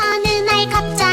어느 날 갑자기